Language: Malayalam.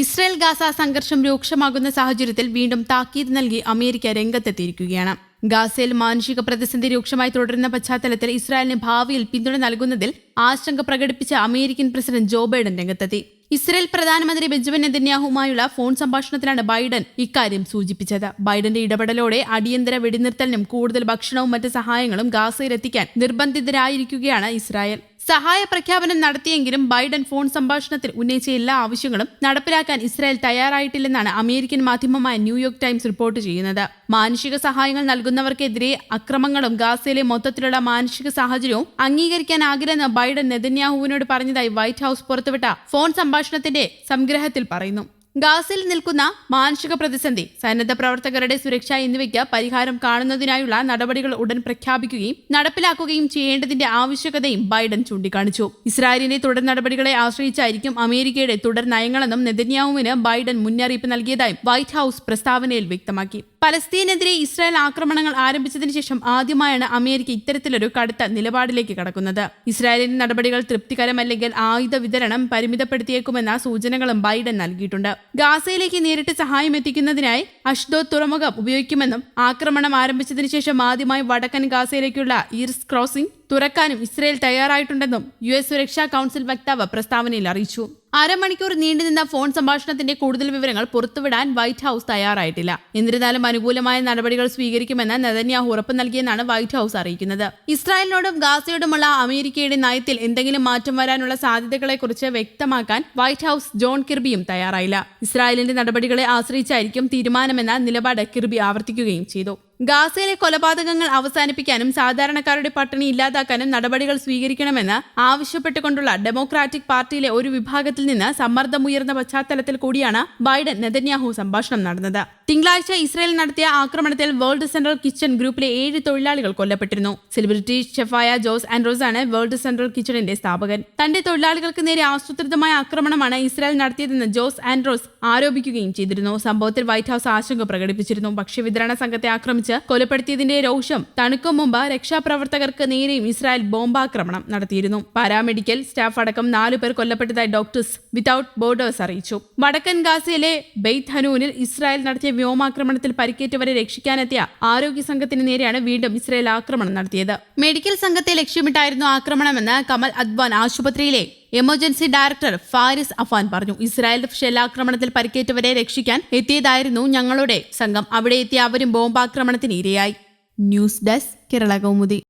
ഇസ്രായേൽ ഗാസ സംഘർഷം രൂക്ഷമാകുന്ന സാഹചര്യത്തിൽ വീണ്ടും താക്കീത് നൽകി അമേരിക്ക രംഗത്തെത്തിയിരിക്കുകയാണ്. ഗാസയിൽ മാനുഷിക പ്രതിസന്ധി രൂക്ഷമായി തുടരുന്ന പശ്ചാത്തലത്തിൽ ഇസ്രായേലിന് ഭാവിയിൽ പിന്തുണ നൽകുന്നതിൽ ആശങ്ക പ്രകടിപ്പിച്ച അമേരിക്കൻ പ്രസിഡന്റ് ജോ ബൈഡൻ രംഗത്തെത്തി. ഇസ്രയേൽ പ്രധാനമന്ത്രി ബെഞ്ചമിൻ നെതന്യാഹുമായുള്ള ഫോൺ സംഭാഷണത്തിലാണ് ബൈഡൻ ഇക്കാര്യം സൂചിപ്പിച്ചത്. ബൈഡന്റെ ഇടപെടലോടെ അടിയന്തര വെടിനിർത്തലിനും കൂടുതൽ ഭക്ഷണവും മറ്റ് സഹായങ്ങളും ഗാസയിലെത്തിക്കാൻ നിർബന്ധിതരായിരിക്കുകയാണ് ഇസ്രായേൽ. സഹായ പ്രഖ്യാപനം നടത്തിയെങ്കിലും ബൈഡൻ ഫോൺ സംഭാഷണത്തിൽ ഉന്നയിച്ച എല്ലാ ആവശ്യങ്ങളും നടപ്പിലാക്കാൻ ഇസ്രായേൽ തയ്യാറായിട്ടില്ലെന്നാണ് അമേരിക്കൻ മാധ്യമമായ ന്യൂയോർക്ക് ടൈംസ് റിപ്പോർട്ട് ചെയ്യുന്നത്. മാനുഷിക സഹായങ്ങൾ നൽകുന്നവർക്കെതിരെ അക്രമങ്ങളും ഗാസയിലെ മൊത്തത്തിലുള്ള മാനുഷിക സാഹചര്യവും അംഗീകരിക്കാനാകില്ലെന്ന് ബൈഡൻ നെതന്യാഹുവിനോട് പറഞ്ഞതായി വൈറ്റ് ഹൌസ് പുറത്തുവിട്ട ഫോൺ സംഭാഷണത്തിന്റെ സംഗ്രഹത്തിൽ പറയുന്നു. ഗാസയിൽ നിൽക്കുന്ന മാനുഷിക പ്രതിസന്ധി സന്നദ്ധ പ്രവർത്തകരുടെ സുരക്ഷ എന്നിവയ്ക്ക് പരിഹാരം കാണുന്നതിനായുള്ള നടപടികൾ ഉടൻ പ്രഖ്യാപിക്കുകയും നടപ്പിലാക്കുകയും ചെയ്യേണ്ടതിന്റെ ആവശ്യകതയും ബൈഡൻ ചൂണ്ടിക്കാണിച്ചു. ഇസ്രായേലിന്റെ തുടർ നടപടികളെ ആശ്രയിച്ചായിരിക്കും അമേരിക്കയുടെ തുടർ നയങ്ങളെന്നും നെതന്യാഹുവിന് ബൈഡൻ മുന്നറിയിപ്പ് നൽകിയതായും വൈറ്റ് ഹൌസ് പ്രസ്താവനയിൽ വ്യക്തമാക്കി. പലസ്തീനെതിരെ ഇസ്രായേൽ ആക്രമണങ്ങൾ ആരംഭിച്ചതിന് ശേഷം ആദ്യമായാണ് അമേരിക്ക ഇത്തരത്തിലൊരു കടുത്ത നിലപാടിലേക്ക് കടക്കുന്നത്. ഇസ്രായേലിന്റെ നടപടികൾ തൃപ്തികരമല്ലെങ്കിൽ ആയുധ വിതരണം പരിമിതപ്പെടുത്തിയേക്കുമെന്ന സൂചനകളും ബൈഡൻ നൽകിയിട്ടുണ്ട്. ഗാസയിലേക്ക് നേരിട്ട് സഹായം എത്തിക്കുന്നതിനായി അഷ്ദോ തുറമുഖം ഉപയോഗിക്കുമെന്നും ആക്രമണം ആരംഭിച്ചതിന് ശേഷം ആദ്യമായി വടക്കൻ ഗാസയിലേക്കുള്ള ഈർസ് ക്രോസിംഗ് തുറക്കാനും ഇസ്രയേൽ തയ്യാറായിട്ടുണ്ടെന്നും യു എസ് സുരക്ഷാ കൗൺസിൽ വക്താവ് പ്രസ്താവനയിൽ അറിയിച്ചു. അരമണിക്കൂർ നീണ്ടുനിന്ന ഫോൺ സംഭാഷണത്തിന്റെ കൂടുതൽ വിവരങ്ങൾ പുറത്തുവിടാൻ വൈറ്റ് ഹൌസ് തയ്യാറായിട്ടില്ല. എന്നിരുന്നാലും അനുകൂലമായ നടപടികൾ സ്വീകരിക്കുമെന്ന് നെതന്യാഹു ഉറപ്പ് നൽകിയെന്നാണ് വൈറ്റ് ഹൌസ് അറിയിക്കുന്നത്. ഇസ്രായേലിനോടും ഗാസയോടുമുള്ള അമേരിക്കയുടെ നയത്തിൽ എന്തെങ്കിലും മാറ്റം വരാനുള്ള സാധ്യതകളെക്കുറിച്ച് വ്യക്തമാക്കാൻ വൈറ്റ് ഹൌസ് ജോൺ കിർബിയും തയ്യാറായില്ല. ഇസ്രായേലിന്റെ നടപടികളെ ആശ്രയിച്ചായിരിക്കും തീരുമാനമെന്ന നിലപാട് കിർബി ആവർത്തിക്കുകയും ചെയ്തു. ഗാസയിലെ കൊലപാതകങ്ങൾ അവസാനിപ്പിക്കാനും സാധാരണക്കാരുടെ പട്ടിണി ഇല്ലാതാക്കാനും നടപടികൾ സ്വീകരിക്കണമെന്ന് ആവശ്യപ്പെട്ടുകൊണ്ടുള്ള ഡെമോക്രാറ്റിക് പാർട്ടിയിലെ ഒരു വിഭാഗത്തിൽ നിന്ന് സമ്മർദ്ദമുയർന്ന പശ്ചാത്തലത്തിൽ കൂടിയാണ് ബൈഡൻ നെതന്യാഹു സംഭാഷണം നടന്നത്. തിങ്കളാഴ്ച ഇസ്രയേൽ നടത്തിയ ആക്രമണത്തിൽ വേൾഡ് സെൻട്രൽ കിച്ചൺ ഗ്രൂപ്പിലെ ഏഴ് തൊഴിലാളികൾ കൊല്ലപ്പെട്ടിരുന്നു. സെലിബ്രിറ്റി ഷെഫായ ജോസ് ആൻഡ്രോസ് ആണ് വേൾഡ് സെൻട്രൽ കിച്ചണിന്റെ സ്ഥാപകൻ. തന്റെ തൊഴിലാളികൾക്ക് നേരെ ആസൂത്രിതമായ ആക്രമണമാണ് ഇസ്രായേൽ നടത്തിയതെന്ന് ജോസ് ആൻഡ്രോസ് ആരോപിക്കുകയും ചെയ്തിരുന്നു. സംഭവത്തിൽ വൈറ്റ് ഹൌസ് ആശങ്ക പ്രകടിപ്പിച്ചിരുന്നു. ഭക്ഷ്യവിതരണ സംഘത്തെ ആക്രമിച്ച് കൊലപ്പെടുത്തിയതിന്റെ രോഷം തണുക്കും മുമ്പ് രക്ഷാപ്രവർത്തകർക്ക് നേരെയും ഇസ്രായേൽ ബോംബാക്രമണം നടത്തിയിരുന്നു. പാരാമെഡിക്കൽ സ്റ്റാഫ് അടക്കം നാലു പേർ കൊല്ലപ്പെട്ടതായി ഡോക്ടേഴ്സ് വിതൌട്ട് ബോർഡേഴ്സ് അറിയിച്ചു. വടക്കൻ ഗാസയിലെ ബെയ്ത്ത് ഹനൂനിൽ ഇസ്രായേൽ നടത്തിയ വ്യോമാക്രമണത്തിൽ പരിക്കേറ്റവരെ രക്ഷിക്കാനെത്തിയ ആരോഗ്യ സംഘത്തിന് നേരെയാണ് വീണ്ടും ഇസ്രായേൽ ആക്രമണം നടത്തിയത്. മെഡിക്കൽ സംഘത്തെ ലക്ഷ്യമിട്ടായിരുന്നു ആക്രമണമെന്ന് കമൽ അദ്വാൻ ആശുപത്രിയിലെ എമർജൻസി ഡയറക്ടർ ഫാരിസ് അഫാൻ പറഞ്ഞു. ഇസ്രായേൽ ഷെല്ലാക്രമണത്തിൽ പരിക്കേറ്റവരെ രക്ഷിക്കാൻ എത്തിയതായിരുന്നു ഞങ്ങളുടെ സംഘം. അവിടെ എത്തിയ അവരും ബോംബാക്രമണത്തിന് ഇരയായി. News desk Kerala Kaumudi.